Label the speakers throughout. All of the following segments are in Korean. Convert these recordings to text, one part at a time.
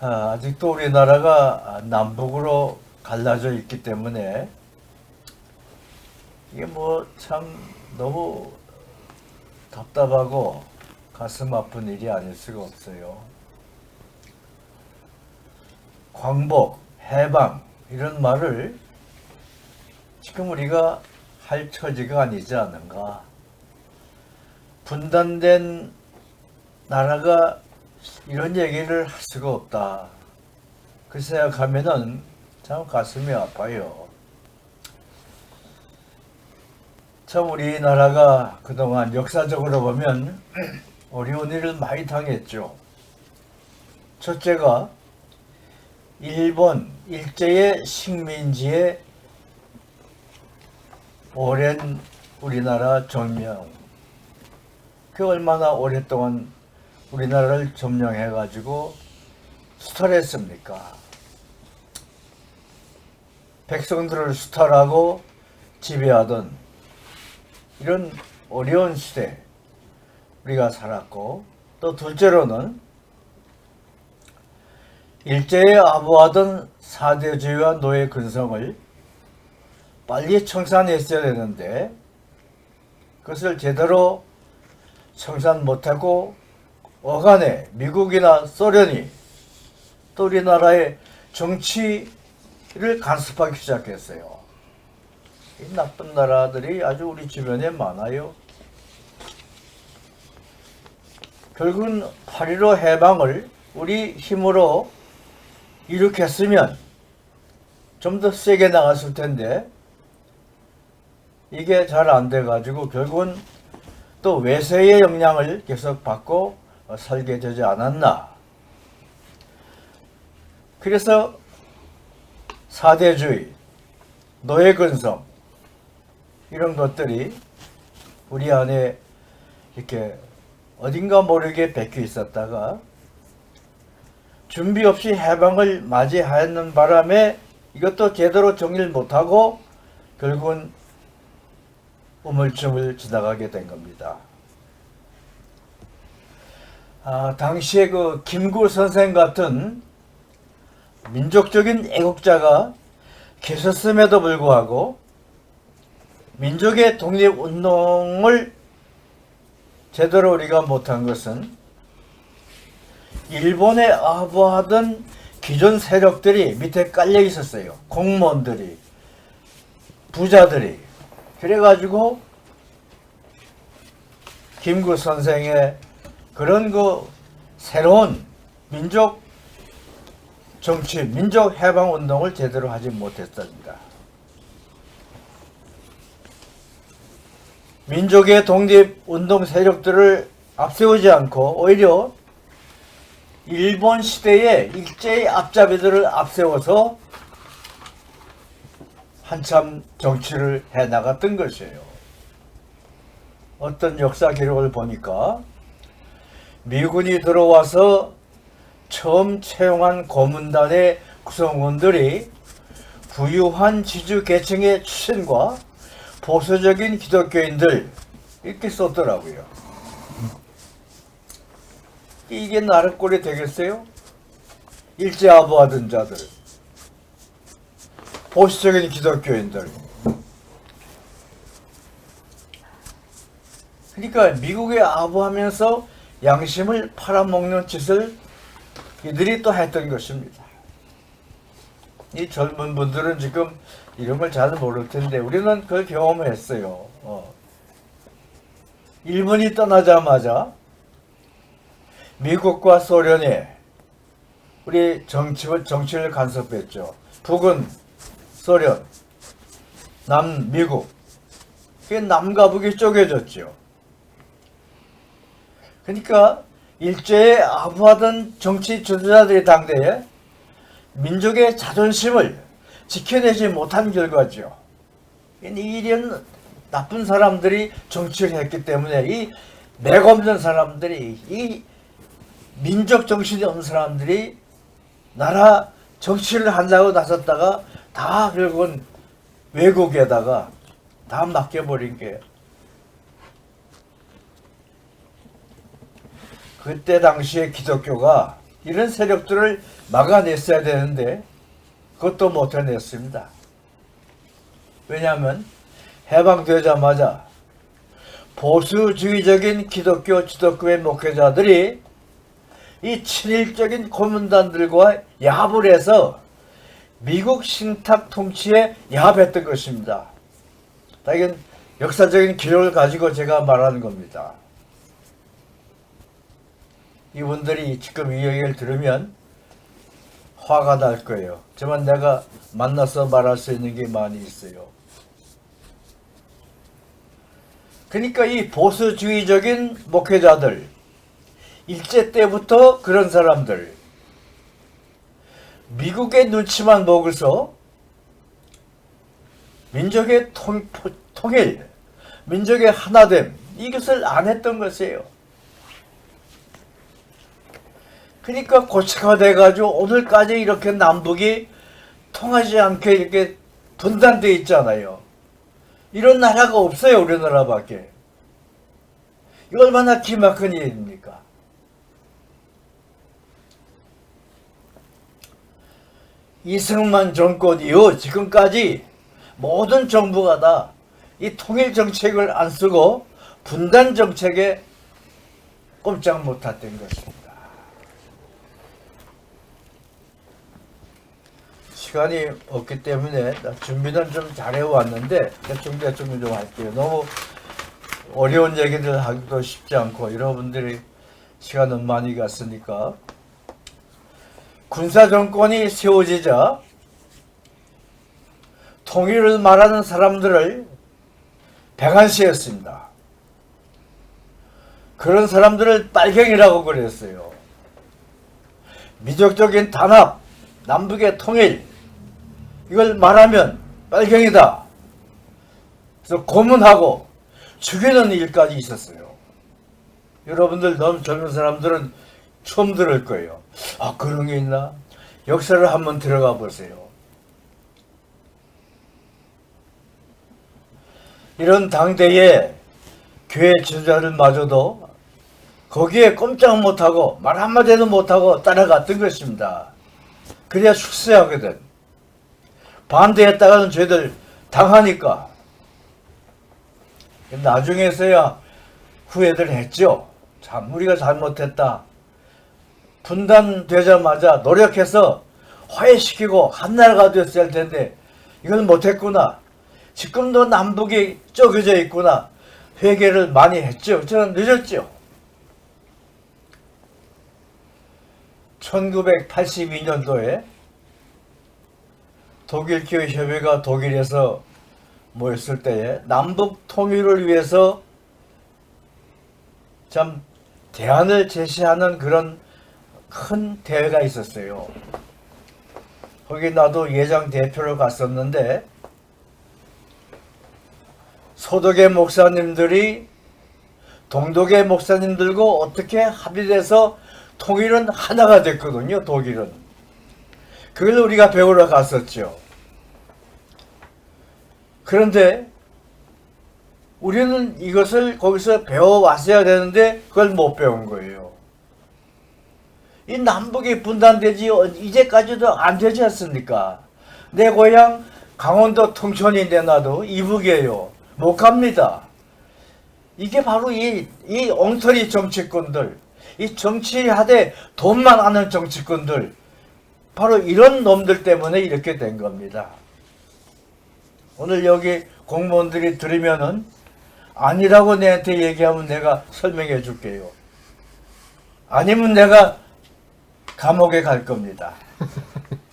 Speaker 1: 아, 아직도 우리나라가 남북으로 갈라져 있기 때문에 이게 뭐 참 너무 답답하고 가슴 아픈 일이 아닐 수가 없어요. 광복, 해방 이런 말을 지금 우리가 할 처지가 아니지 않은가. 분단된 나라가 이런 얘기를 할 수가 없다. 그 생각하면은 참 가슴이 아파요. 참 우리나라가 그동안 역사적으로 보면 어려운 일을 많이 당했죠. 첫째가 일본 일제의 식민지의 오랜 우리나라 점령. 그 얼마나 오랫동안 우리나라를 점령해 가지고 수탈했습니까? 백성들을 수탈하고 지배하던 이런 어려운 시대 우리가 살았고 또 둘째로는 일제에 아부하던 사대주의와 노예 근성을 빨리 청산했어야 되는데 그것을 제대로 청산 못하고 어간에 미국이나 소련이 또 우리나라의 정치를 간섭하기 시작했어요. 이 나쁜 나라들이 아주 우리 주변에 많아요. 결국은 8.15 해방을 우리 힘으로 일으켰으면 좀 더 세게 나갔을 텐데 이게 잘 안 돼가지고 결국은 또 외세의 영향을 계속 받고 어, 살게 되지 않았나. 그래서 사대주의, 노예근성 이런 것들이 우리 안에 이렇게 어딘가 모르게 bek혀 있었다가 준비 없이 해방을 맞이하는 바람에 이것도 제대로 정리를 못하고 결국은 우물쭈물 지나가게 된 겁니다. 아, 당시에 그 김구 선생 같은 민족적인 애국자가 계셨음에도 불구하고 민족의 독립운동을 제대로 우리가 못한 것은 일본에 아부하던 기존 세력들이 밑에 깔려 있었어요. 공무원들이, 부자들이. 그래가지고 김구 선생의 그런 그 새로운 민족 정치, 민족 해방 운동을 제대로 하지 못했습니다. 민족의 독립 운동 세력들을 앞세우지 않고 오히려 일본 시대의 일제의 앞잡이들을 앞세워서 한참 정치를 해 나갔던 것이에요. 어떤 역사 기록을 보니까 미군이 들어와서 처음 채용한 고문단의 구성원들이 부유한 지주 계층의 출신과 보수적인 기독교인들 이렇게 썼더라고요. 이게 나를 꼴이 되겠어요? 일제 아부하던 자들, 보수적인 기독교인들. 그러니까 미국에 아부하면서 양심을 팔아먹는 짓을 이들이 또 했던 것입니다. 이 젊은 분들은 지금 이런 걸 잘 모를 텐데 우리는 그걸 경험했어요. 어. 일본이 떠나자마자 미국과 소련이 우리 정치, 정치를 간섭했죠. 북은 소련, 남 미국. 그게 남과 북이 쪼개졌죠. 그러니까 일제에 아부하던 정치 지도자들이 당대에 민족의 자존심을 지켜내지 못한 결과죠. 이런 나쁜 사람들이 정치를 했기 때문에 이 맥없는 사람들이 이 민족 정신이 없는 사람들이 나라 정치를 한다고 나섰다가 다 결국은 외국에다가 다 맡겨버린 게 그때 당시에 기독교가 이런 세력들을 막아냈어야 되는데 그것도 못 해냈습니다. 왜냐하면 해방되자마자 보수주의적인 기독교 지도교회 목회자들이 이 친일적인 고문단들과 야합을 해서 미국 신탁 통치에 야합했던 것입니다. 다 이건 역사적인 기록을 가지고 제가 말하는 겁니다. 이분들이 지금 이 얘기를 들으면 화가 날 거예요. 하지만 내가 만나서 말할 수 있는 게 많이 있어요. 그러니까 이 보수주의적인 목회자들, 일제 때부터 그런 사람들, 미국의 눈치만 먹어서 민족의 통, 포- 통일, 민족의 하나됨, 이것을 안 했던 것이에요. 그러니까 고치가 돼가지고 오늘까지 이렇게 남북이 통하지 않게 이렇게 분단돼 있잖아요. 이런 나라가 없어요, 우리나라밖에. 이거 얼마나 기막힌 일입니까? 이승만 정권 이후 지금까지 모든 정부가 다 이 통일 정책을 안 쓰고 분단 정책에 꼼짝 못했던 것입니다. 시간이 없기 때문에 나 준비는 좀 잘해왔는데 대충 대충 좀 할게요. 너무 어려운 얘기들 하기도 쉽지 않고 여러분들이 시간은 많이 갔으니까 군사 정권이 세워지자 통일을 말하는 사람들을 백한시했습니다. 그런 사람들을 빨갱이라고 그랬어요. 민족적인 단합, 남북의 통일 이걸 말하면 빨갱이다. 그래서 고문하고 죽이는 일까지 있었어요. 여러분들 너무 젊은 사람들은 처음 들을 거예요. 아 그런 게 있나? 역사를 한번 들어가 보세요. 이런 당대에 교회 지도자들마저도 거기에 꼼짝 못하고 말 한마디도 못하고 따라갔던 것입니다. 그래야 숙세하거든. 반대했다가는 저희들 당하니까. 나중에서야 후회들 했죠. 참 우리가 잘못했다. 분단되자마자 노력해서 화해시키고 한나라가 할 텐데 이걸 못했구나. 지금도 남북이 쪼개져 있구나. 회개를 많이 했죠. 저는 늦었죠. 1982년도에 독일 교회 협회가 독일에서 모였을 때에 남북 통일을 위해서 참 대안을 제시하는 그런 큰 대회가 있었어요. 거기 나도 예장 대표로 갔었는데 소독의 목사님들이 동독의 목사님들과 어떻게 합의돼서 통일은 하나가 됐거든요. 독일은. 그걸 우리가 배우러 갔었죠. 그런데 우리는 이것을 거기서 배워왔어야 되는데 그걸 못 배운 거예요. 이 남북이 분단되지 어, 이제까지도 안 되지 않습니까? 내 고향 강원도 통천인데 나도 이북이에요. 못 갑니다. 이게 바로 이, 이 엉터리 정치꾼들, 이 정치하되 돈만 아는 정치꾼들, 바로 이런 놈들 때문에 이렇게 된 겁니다. 오늘 여기 공무원들이 들으면은 아니라고 내한테 얘기하면 내가 설명해 줄게요. 아니면 내가 감옥에 갈 겁니다.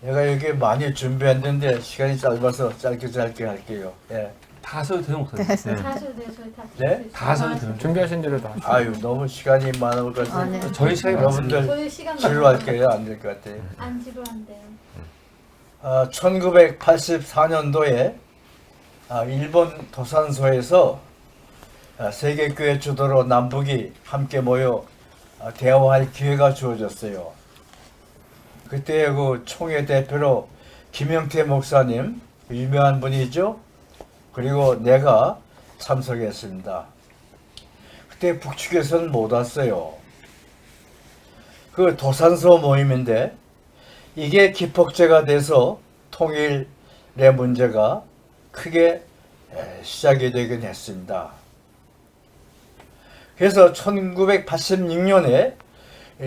Speaker 1: 내가 여기 많이 준비했는데 시간이 짧아서 짧게 짧게 할게요. 예.
Speaker 2: 다 하셔도 돼요, 목사님.
Speaker 3: 네.
Speaker 2: 네.
Speaker 3: 저희 다.
Speaker 1: 네?
Speaker 2: 다 하셔도 돼요.
Speaker 4: 준비하신 대로 다.
Speaker 1: 아유 너무 시간이 많은 것 같아서
Speaker 3: 아, 네.
Speaker 2: 저희 시간이.
Speaker 1: 여러분들
Speaker 3: 저희 시간
Speaker 1: 지루할 게요. 안 될 것 같아요.
Speaker 3: 안 지루한데요.
Speaker 1: 아, 1984년도에 아, 일본 도산소에서 아, 세계교회 주도로 남북이 함께 모여 아, 대화할 기회가 주어졌어요. 그때 그 총회 대표로 김영태 목사님 유명한 분이죠. 그리고 내가 참석했습니다. 그때 북측에서는 못 왔어요. 그 도산서 모임인데 이게 기폭제가 돼서 통일의 문제가 크게 에, 시작이 되긴 했습니다. 그래서 1986년에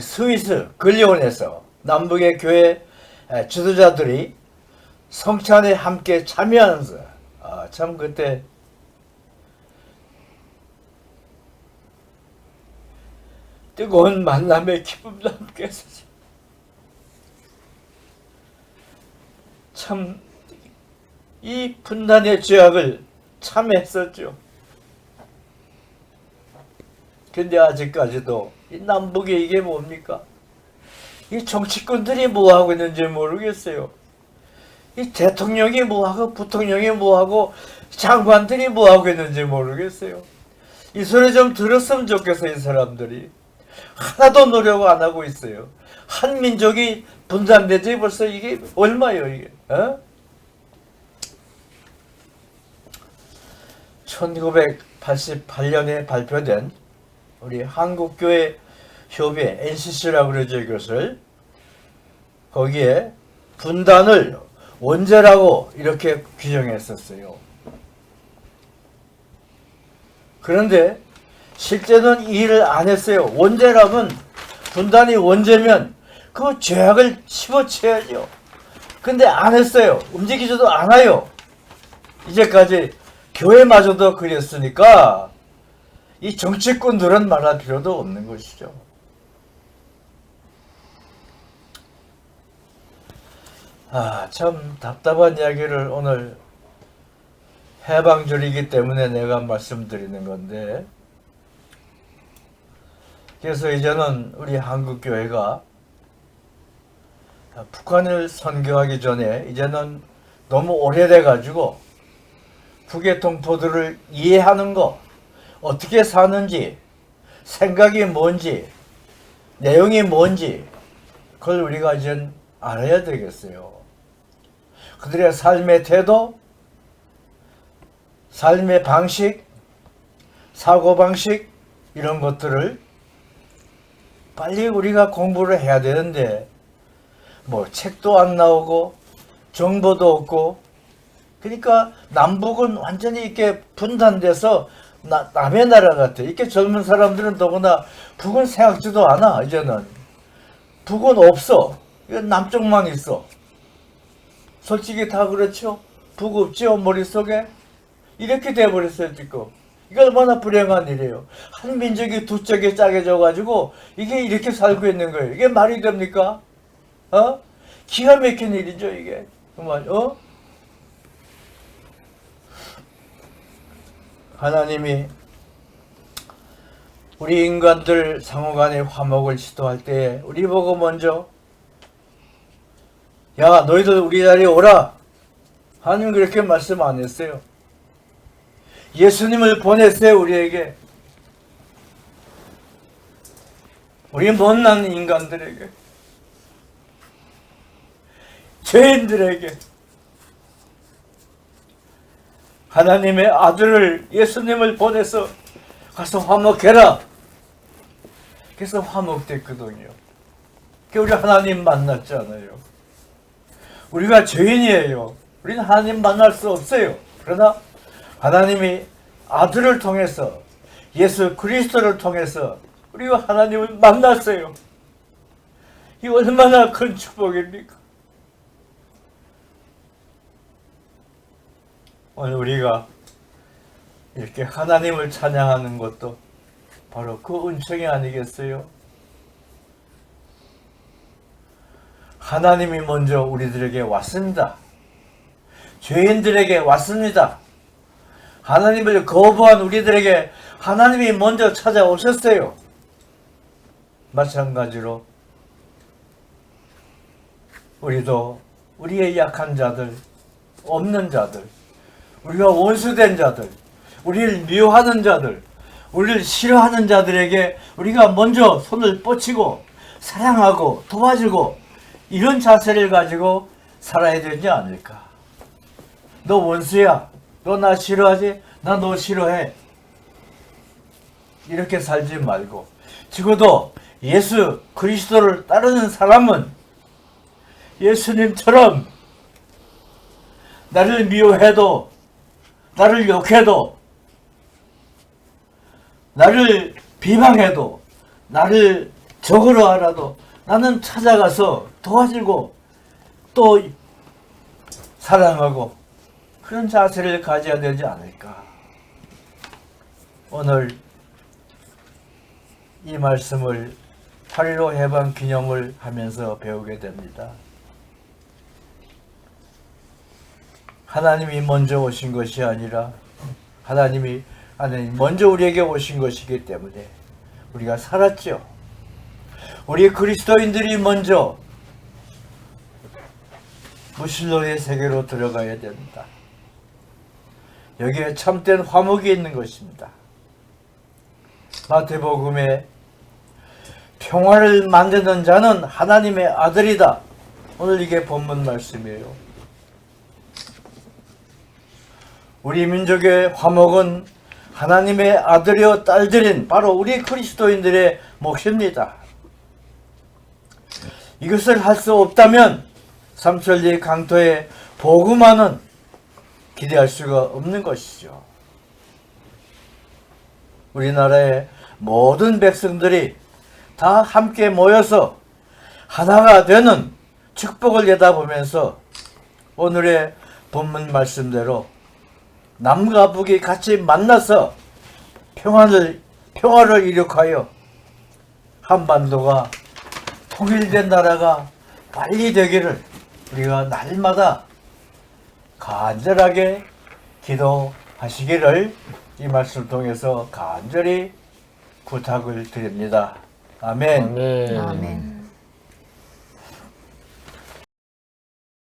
Speaker 1: 스위스 근리온에서 남북의 교회 에, 지도자들이 성찬에 함께 참여하면서 아, 참 그때 뜨거운 만남의 함께 했었죠. 참, 이 분단의 죄악을 참했었죠. 근데 아직까지도 이 남북에 이게 뭡니까? 이 정치꾼들이 뭐 하고 있는지 모르겠어요. 이 대통령이 뭐 하고 부통령이 뭐 하고 장관들이 뭐 하고 있는지 모르겠어요. 이 소리 좀 들었으면 좋겠어요, 이 사람들이. 하나도 노력 안 하고 있어요. 한 민족이 분단되지 벌써 이게 얼마예요, 이게? 어? 1988년에 발표된 우리 한국교회 협의 NCC라고 그러죠 이것을 거기에 분단을 원죄라고 이렇게 규정했었어요. 그런데 실제는 이 일을 안 했어요. 원죄라면 분단이 원죄면 그 죄악을 씹어채야죠. 근데 안 했어요. 움직이지도 않아요. 이제까지 교회마저도 그랬으니까 이 정치꾼들은 말할 필요도 없는 것이죠. 아, 참 답답한 이야기를 오늘 해방절이기 때문에 내가 말씀드리는 건데, 그래서 이제는 우리 한국교회가 북한을 선교하기 전에 이제는 너무 오래돼 가지고 북의 동포들을 이해하는 거, 어떻게 사는지, 생각이 뭔지, 내용이 뭔지, 그걸 우리가 이제 알아야 되겠어요. 그들의 삶의 태도, 삶의 방식, 사고방식, 이런 것들을 빨리 우리가 공부를 해야 되는데, 뭐, 책도 안 나오고, 정보도 없고, 그러니까 남북은 완전히 이렇게 분단돼서 나, 남의 나라 같아. 이렇게 젊은 사람들은 더구나 북은 생각지도 않아, 이제는. 북은 없어. 남쪽만 있어. 솔직히 다 그렇죠? 북 없지요, 머릿속에? 이렇게 돼버렸어요, 지금. 이게 얼마나 불행한 일이에요. 한 민족이 두 쪽에 짜게져가지고, 이게 이렇게 살고 있는 거예요. 이게 말이 됩니까? 어? 기가 막힌 일이죠, 이게. 정말, 어? 하나님이 우리 인간들 상호간의 화목을 시도할 때 우리 보고 먼저 야 너희들 우리 자리에 오라 하나님 그렇게 말씀 안 했어요 예수님을 보냈어요 우리에게 우리 못난 인간들에게 죄인들에게 하나님의 아들을 예수님을 보내서 가서 화목해라. 그래서 화목됐거든요. 그 우리 하나님 만났잖아요. 우리가 죄인이에요. 우리는 하나님 만날 수 없어요. 그러나 하나님이 아들을 통해서 예수 그리스도를 통해서 우리가 하나님을 만났어요. 이 얼마나 큰 축복입니까? 오늘 우리가 이렇게 하나님을 찬양하는 것도 바로 그 은총이 아니겠어요? 하나님이 먼저 우리들에게 왔습니다. 죄인들에게 왔습니다. 하나님을 거부한 우리들에게 하나님이 먼저 찾아오셨어요. 마찬가지로 우리도 우리의 약한 자들, 없는 자들, 우리가 원수된 자들, 우리를 미워하는 자들, 우리를 싫어하는 자들에게 우리가 먼저 손을 뻗치고 사랑하고 도와주고 이런 자세를 가지고 살아야 되지 않을까? 너 원수야. 너 나 싫어하지? 나 너 싫어해. 이렇게 살지 말고 적어도 예수 그리스도를 따르는 사람은 예수님처럼 나를 미워해도 나를 욕해도 나를 비방해도 나를 적으로 하라도 나는 찾아가서 도와주고 또 사랑하고 그런 자세를 가져야 되지 않을까. 오늘 이 말씀을 8.15 해방 기념을 하면서 배우게 됩니다. 하나님이 먼저 오신 것이 아니라 하나님이 하나님 먼저 우리에게 오신 것이기 때문에 우리가 살았죠. 우리 그리스도인들이 먼저 무신론의 세계로 들어가야 됩니다. 여기에 참된 화목이 있는 것입니다. 마태복음에 평화를 만드는 자는 하나님의 아들이다. 오늘 이게 본문 말씀이에요. 우리 민족의 화목은 하나님의 아들이요 딸들인 바로 우리 그리스도인들의 몫입니다. 이것을 할 수 없다면 삼천리 강토의 복음화는 기대할 수가 없는 것이죠. 우리나라의 모든 백성들이 다 함께 모여서 하나가 되는 축복을 내다보면서 오늘의 본문 말씀대로 남과 북이 같이 만나서 평화를 평화를 이룩하여 한반도가 통일된 나라가 빨리 되기를 우리가 날마다 간절하게 기도하시기를 이 말씀을 통해서 간절히 부탁을 드립니다. 아멘.
Speaker 2: 아멘.
Speaker 3: 아멘.